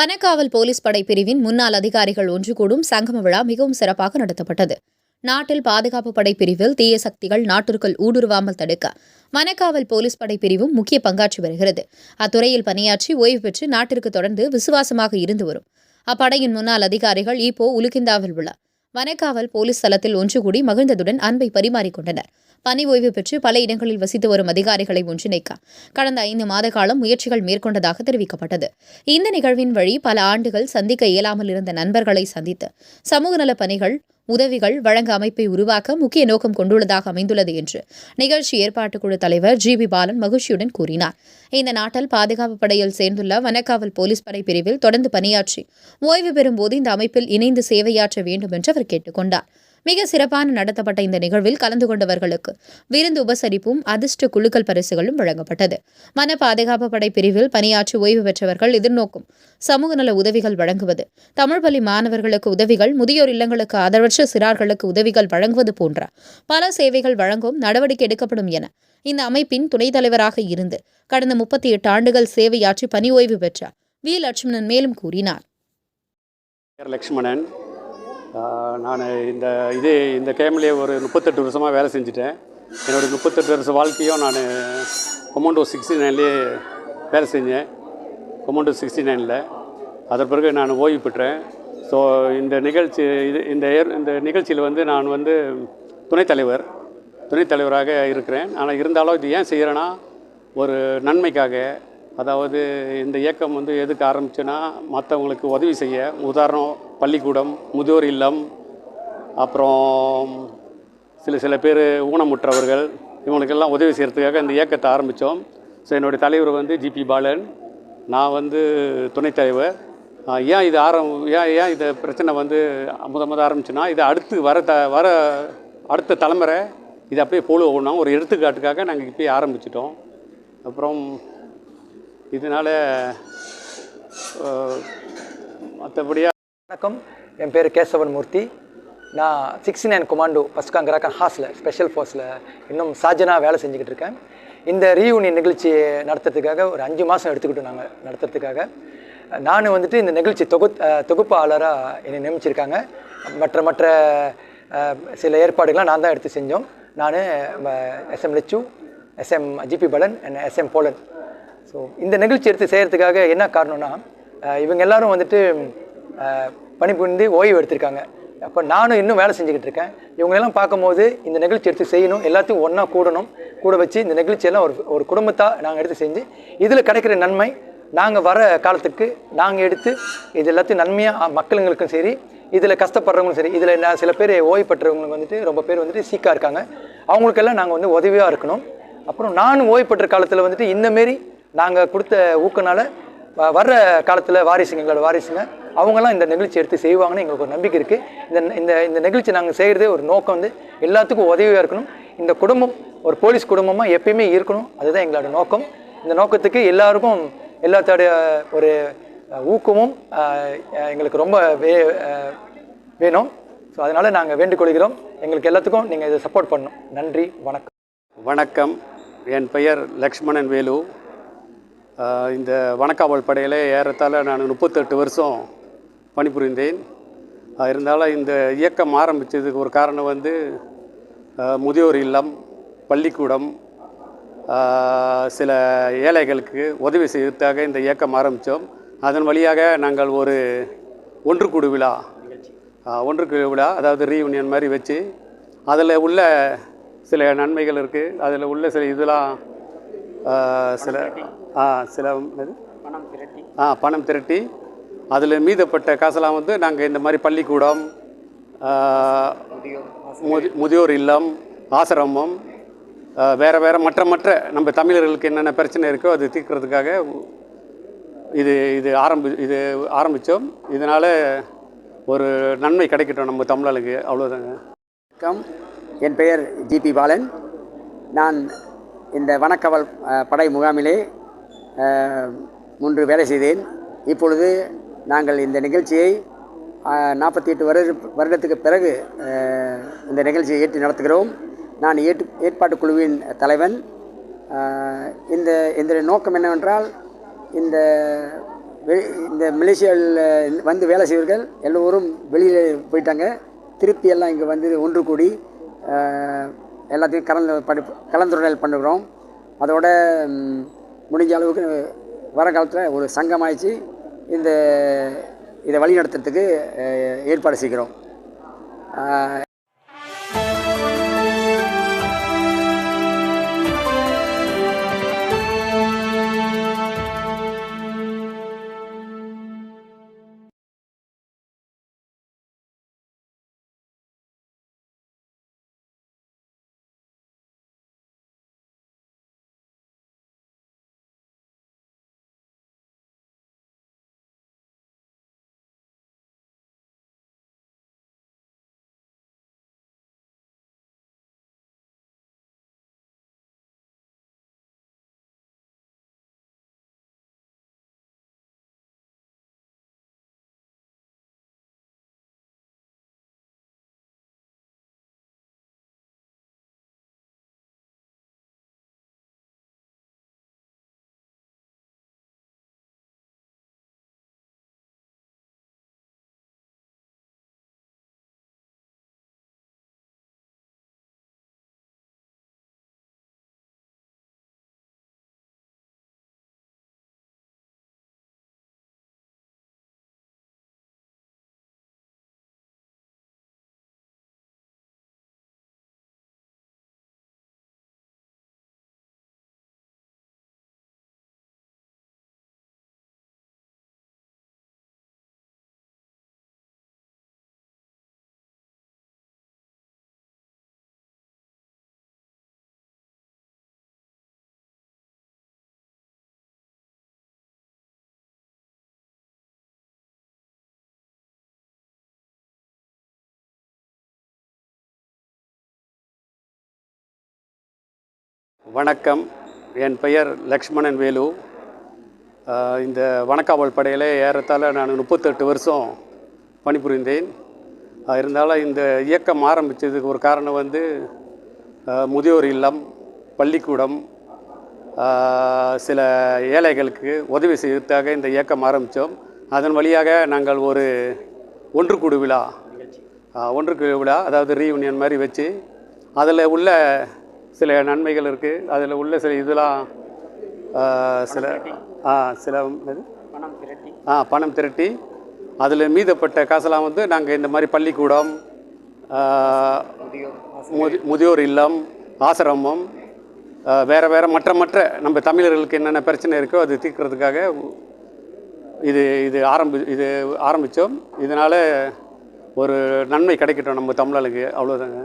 வனக்காவல் police படை பிரிவின் முன்னாள் அதிகாரிகள் ஒன்று கூடும் சங்கம விழா மிகவும் சிறப்பாக நடத்தப்பட்டது. நாட்டில் பாதுகாப்பு படை பிரிவில் தீய சக்திகள் நாட்டிற்குள் ஊடுருவாமல் தடுக்க வனக்காவல் போலீஸ் படை பிரிவும் முக்கிய பங்காற்றி வருகிறது. அத்துறையில் பணியாற்றி ஓய்வு பெற்று நாட்டிற்கு தொடர்ந்து விசுவாசமாக இருந்து வரும். அப்படையின் முன்னாள் அதிகாரிகள் இப்போ உலுகிந்தாவில் உள்ள வனக்காவல் போலீஸ் தளத்தில் ஒன்று கூடி மகிழ்ந்ததுடன் அன்பை பரிமாறிக்கொண்டனர். பணி ஓய்வு பெற்று பல இடங்களில் வசித்து வரும் அதிகாரிகளை ஒன்றிணைக்க கடந்த ஐந்து மாத காலம் முயற்சிகள் மேற்கொண்டதாக தெரிவிக்கப்பட்டது. இந்த நிகழ்வின் வழி பல ஆண்டுகள் சந்திக்க இயலாமல் இருந்த நண்பர்களை சந்தித்து சமூக நலப் பணிகள் உதவிகள் வழங்க அமைப்பை உருவாக்க முக்கிய நோக்கம் கொண்டுள்ளதாக அமைந்துள்ளது என்று நிகழ்ச்சி ஏற்பாட்டுக்குழு தலைவர் ஜி பி பாலன் மகிழ்ச்சியுடன் கூறினார். இந்த நாட்டில் பாதுகாப்பு படையில் சேர்ந்துள்ள வனக்காவல் போலீஸ் படை பிரிவில் தொடர்ந்து பணியாற்றி ஓய்வு பெறும்போது இந்த அமைப்பில் இணைந்து சேவையாற்ற வேண்டும் என்று அவர் கேட்டுக்கொண்டார் மிக சிறப்பான நடத்தப்பட்ட இந்த நிகழ்வில் கலந்து கொண்டவர்களுக்கு விருந்து உபசரிப்பும் அதிர்ஷ்ட குழுக்கள் பரிசுகளும் வழங்கப்பட்டது. வன பாதுகாப்பு படை பிரிவில் பணியாற்றி ஓய்வு பெற்றவர்கள் எதிர்நோக்கும் சமூக நல உதவிகள் வழங்குவது தமிழ் பள்ளி மாணவர்களுக்கு உதவிகள் முதியோர் இல்லங்களுக்கு ஆதரவற்ற சிறார்களுக்கு உதவிகள் வழங்குவது போன்ற பல சேவைகள் வழங்கும் நடவடிக்கை எடுக்கப்படும் என இந்த அமைப்பின் துணைத் தலைவராக இருந்து கடந்த முப்பத்தி எட்டு ஆண்டுகள் சேவையாற்றி பணி ஓய்வு பெற்றார். வி. லட்சுமணன் மேலும் கூறினார். லட்சுமணன் நான் இந்த இது இந்த கேம்லேயே ஒரு முப்பத்தெட்டு வருஷமாக வேலை செஞ்சுட்டேன். என்னோடய முப்பத்தெட்டு வருஷம் வாழ்க்கையும் நான் கொமோண்டோ சிக்ஸ்டி நைன்லேயே வேலை செஞ்சேன். கொமோண்டோ சிக்ஸ்டி நைனில் அதன் பிறகு நான் ஓய்வு பெற்றேன். ஸோ இந்த நிகழ்ச்சி இது இந்த ஏர் இந்த நிகழ்ச்சியில் வந்து நான் வந்து துணைத் தலைவர் துணைத் தலைவராக இருக்கிறேன். ஆனால் இருந்தாலும் இது ஏன் செய்கிறேன்னா ஒரு நன்மைக்காக அதாவது இந்த இயக்கம் வந்து எதுக்கு ஆரம்பிச்சுன்னா மற்றவங்களுக்கு உதவி செய்ய. உதாரணம் பள்ளிக்கூடம் முதியோர் இல்லம் அப்புறம் சில சில பேர் ஊனமுற்றவர்கள் இவங்களுக்கெல்லாம் உதவி செய்கிறதுக்காக இந்த இயக்கத்தை ஆரம்பித்தோம் ஸோ என்னுடைய தலைவர் வந்து ஜிபி பாலன். நான் வந்து துணைத் தலைவர். ஏன் இது ஆரம் ஏன் ஏன் இந்த பிரச்சனை வந்து முத முத ஆரம்பிச்சுன்னா இது அடுத்து வர த வர அடுத்த தலைமுறை இது அப்படியே ஃபாலோ பண்ணோம். ஒரு எடுத்துக்காட்டுக்காக நாங்கள் இப்போயே ஆரம்பிச்சிட்டோம். அப்புறம் இதனால் மற்றபடியாக வணக்கம். என் பேர் கேசவன் மூர்த்தி நான் சிக்ஸ்டி நைன் கொமாண்டோ ஃபஸ்ட் காங்கராக்கன் ஹாஸில் ஸ்பெஷல் ஃபோர்ஸில் இன்னும் சாஜனாக வேலை செஞ்சுக்கிட்டு இருக்கேன். இந்த ரீயூனியன் நிகழ்ச்சி நடத்துறதுக்காக ஒரு அஞ்சு மாதம் எடுத்துக்கிட்டோம் நாங்கள் நடத்துறதுக்காக. நான் வந்துட்டு இந்த நிகழ்ச்சி தொகு தொகுப்பாளராக என்னை நியமிச்சிருக்காங்க. மற்ற மற்ற சில ஏற்பாடுகள்லாம் நான் தான் எடுத்து செஞ்சோம். நான் SM Lechu SM GB Balan and SM Bolan so இந்த நிகழ்ச்சி எடுத்து செய்கிறதுக்காக என்ன காரணம்னா இவங்க எல்லாரும் வந்துட்டு பணிபுரிந்து ஓய்வு எடுத்திருக்காங்க. அப்போ நானும் இன்னும் வேலை செஞ்சுக்கிட்டு இருக்கேன். இவங்களெல்லாம் பார்க்கும்போது இந்த நிகழ்ச்சி எடுத்து செய்யணும் எல்லாத்தையும் ஒன்றா கூடணும். கூட வச்சு இந்த நிகழ்ச்சியெல்லாம் ஒரு ஒரு குடும்பத்தாக நாங்கள் எடுத்து செஞ்சு இதில் கிடைக்கிற நன்மை நாங்கள் வர காலத்துக்கு நாங்கள் எடுத்து இது எல்லாத்தையும் நன்மையாக மக்களுங்களுக்கும் சரி இதில் கஷ்டப்படுறவங்களும் சரி இதில் நான் சில பேர் ஓய்வு பெற்றவங்களுக்கு வந்துட்டு ரொம்ப பேர் வந்துட்டு சீக்காக இருக்காங்க. அவங்களுக்கெல்லாம் நாங்கள் வந்து உதவியாக இருக்கணும். அப்புறம் நானும் ஓய்வு பெற்ற காலத்தில் வந்துட்டு இந்தமாரி நாங்கள் கொடுத்த ஊக்கனால வ- வர்ற காலத்தில் வாரிசுங்க எங்களோட வாரிசுங்க அவங்களாம் இந்த நிகழ்ச்சி எடுத்து செய்வாங்கன்னு எங்களுக்கு ஒரு நம்பிக்கை இருக்குது இந்த இந்த இந்த நிகழ்ச்சி நாங்கள் செய்கிறதே ஒரு நோக்கம் வந்து எல்லாத்துக்கும் உதவியாக இருக்கணும். இந்த குடும்பம் ஒரு போலீஸ் குடும்பமாக எப்பயுமே இருக்கணும். அதுதான் எங்களோட நோக்கம். இந்த நோக்கத்துக்கு எல்லாருக்கும் எல்லாத்தோடைய ஒரு ஊக்கமும் எங்களுக்கு ரொம்ப வே வேணும். ஸோ அதனால் நாங்கள் வேண்டுகொள்கிறோம் எங்களுக்கு எல்லாத்துக்கும் நீங்கள் இதை சப்போர்ட் பண்ணணும். நன்றி வணக்கம். வணக்கம். என் பெயர் லக்ஷ்மணன் வேலு. இந்த வனக்காவல் படையில் ஏறத்தால் நான் முப்பத்தெட்டு வருஷம் பணிபுரிந்தேன். இருந்தாலும் இந்த இயக்கம் ஆரம்பித்ததுக்கு ஒரு காரணம் வந்து முதியோர் இல்லம் பள்ளிக்கூடம் சில ஏழைகளுக்கு உதவி செய்வதற்காக இந்த இயக்கம் ஆரம்பித்தோம். அதன் வழியாக நாங்கள் ஒரு ஒன்றுக்கூடு விழா ஒன்று குழு விழா அதாவது ரீயூனியன் மாதிரி வச்சு அதில் உள்ள சில நன்மைகள் இருக்குது அதில் உள்ள சில இதெல்லாம் சில ஆ சில என்னது? ஆ பணம் திரட்டி. அதில் மீதப்பட்ட காசெல்லாம் வந்து நாங்கள் இந்த மாதிரி பள்ளிக்கூடம் முதியோர் இல்லம் ஆசிரமம் வேற வேற மற்ற மற்ற நம்ம தமிழர்களுக்கு என்னென்ன பிரச்சனை இருக்கோ அது தீர்க்கறதுக்காக இது இது ஆரம்பி இது ஆரம்பித்தோம் இதனால் ஒரு நன்மை கிடைக்கட்டும் நம்ம தமிழர்களுக்கு. அவ்வளோதாங்க வணக்கம். என் பெயர் ஜிபி பாலன். நான் இந்த வனக்கவல் படை முகாமிலே முன்று வேலை செய்தேன். இப்பொழுது நாங்கள் இந்த நிகழ்ச்சியை நாற்பத்தி எட்டு வருட வருடத்துக்கு பிறகு இந்த நிகழ்ச்சியை ஏற்று நடத்துகிறோம். நான் ஏற்று ஏற்பாட்டு குழுவின் தலைவன். இந்த இந்த நோக்கம் என்னவென்றால் இந்த இந்த மலேசியாவில் வந்து வேலை செய்வர்கள் எல்லோரும் வெளியில் போயிட்டாங்க. திருப்பி எல்லாம் இங்கே வந்து ஒன்று கூடி எல்லாத்தையும் கலந்து படி கலந்துரையாடல் பண்ணுகிறோம். அதோட முடிஞ்ச அளவுக்கு வர காலத்தில் ஒரு சங்கமாயிடுச்சு இந்த இதை வழிநடத்துறதுக்கு ஏற்பாடு செய்கிறோம். வணக்கம். என் பெயர் லக்ஷ்மணன் வேலு. இந்த வனக்காவல் படையில் ஏறத்தால் நான் முப்பத்தெட்டு வருஷம் பணிபுரிந்தேன். இருந்தாலும் இந்த இயக்கம் ஆரம்பித்ததுக்கு ஒரு காரணம் வந்து முதியோர் இல்லம் பள்ளிக்கூடம் சில ஏழைகளுக்கு உதவி செய்வதற்காக இந்த இயக்கம் ஆரம்பித்தோம். அதன் வழியாக நாங்கள் ஒரு ஒன்றுக்கூடு விழா ஒன்று குழு விழா அதாவது ரீயூனியன் மாதிரி வச்சு அதில் உள்ள சில நன்மைகள் இருக்குது அதில் உள்ள சில இதெல்லாம் சில ஆ சில என்னது? ஆ பணம் திரட்டி. அதில் மீதப்பட்ட காசெல்லாம் வந்து நாங்கள் இந்த மாதிரி பள்ளிக்கூடம் முதியோர் இல்லம் ஆசிரமம் வேற வேற மற்ற மற்ற நம்ம தமிழர்களுக்கு என்னென்ன பிரச்சனை இருக்கோ அது தீர்க்கறதுக்காக இது இது ஆரம்பி இது ஆரம்பித்தோம் இதனால் ஒரு நன்மை கிடைக்கட்டும் நம்ம தமிழர்களுக்கு. அவ்வளோதாங்க